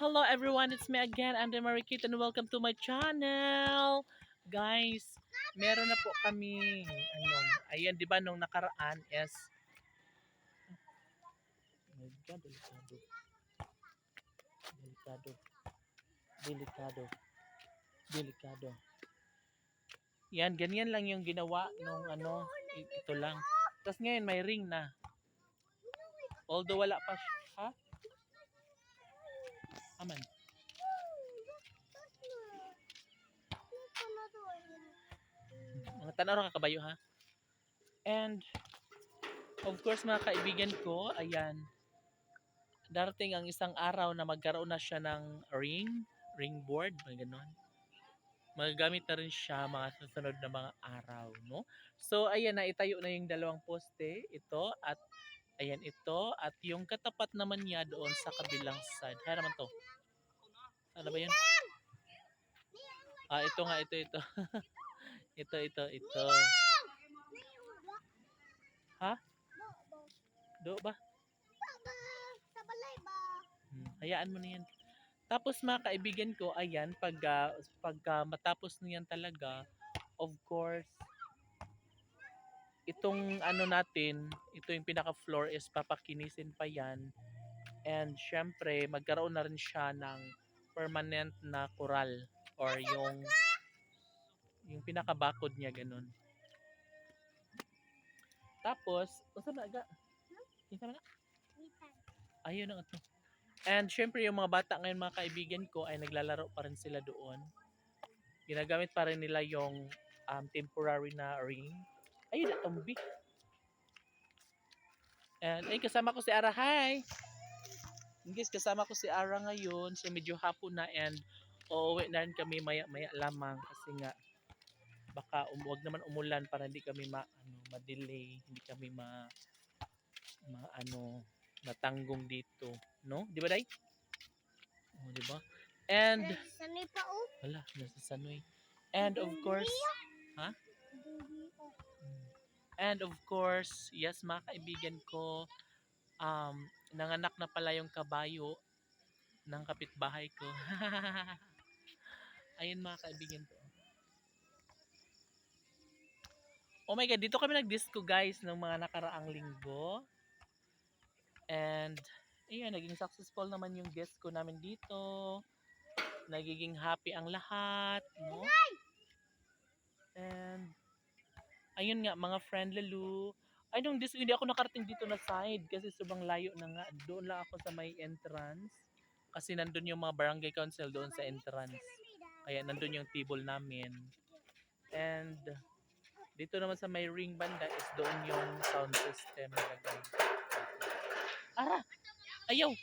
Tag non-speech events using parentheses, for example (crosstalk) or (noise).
Hello everyone, it's me again, Andre Marikit and welcome to my channel. Guys, meron na po kami ano, ayan 'di ba nung nakaraan is my God, delikado. Delikado. Delikado. Delikado. Yan, ganyan lang yung ginawa nung ano, ito lang. Tapos ngayon may ring na. Although wala pa. Ha? Aman. Tanaw ka kabayo ha. And of course mga kaibigan ko, ayan. Darating ang isang araw na magkaroon na siya ng ring, ring board, mga ganon. Magagamit na rin siya mga susunod na mga araw, no? So ayan na itayo na yung dalawang poste, ito at ayan ito at yung katapat naman niya doon sa kabilang side. Kaya naman to. Ano ba yun? Ah, ito nga, ito, ito. (laughs) ito, ito, ito. Ha? Do ba? Hmm, hayaan mo na yan. Tapos mga kaibigan ko, ayan, pag, ah, pagka matapos na yan talaga, of course, itong ano natin, ito yung pinaka-floor is papakinisin pa yan. And syempre, magkaroon na rin siya ng permanent na coral or yung yung pinaka-bakod niya ganun. Tapos, usa na aga? Isa na? Ayun na ito. And syempre yung mga bata ngayon mga kaibigan ko ay naglalaro pa rin sila doon. Ginagamit pa rin nila yung um, temporary na ring. Ayun na tumbi. And ay kasama ko si Ara. Hi! Guys, kasama ko si Ara ngayon. So medyo hapon na and uuwi na rin kami maya maya lamang kasi nga baka um, wag naman umulan para hindi kami ma ano ma-delay, hindi kami ma, ma ano matanggong dito, no? Di ba, Day? Oh, di ba? And Sanay pa oh. wala, nasa Sanoy. And of course, mm, and of course, yes, mga kaibigan ko, um, nanganak na pala yung kabayo ng kapitbahay ko. (laughs) Ayun mga kaibigan ko. Oh my God, dito kami nag-disco guys ng mga nakaraang linggo. And, ayun, naging successful naman yung guest ko namin dito. Nagiging happy ang lahat, no? And, ayun nga, mga friend Lulu. Ay, nung disco, hindi ako nakarating dito na side kasi sobrang layo na nga. Doon lang ako sa may entrance. Kasi nandun yung mga barangay council doon sa entrance. Kaya nandun yung table namin. And, dito naman sa may ring banda is doon yung sound system. Ara! Ayaw!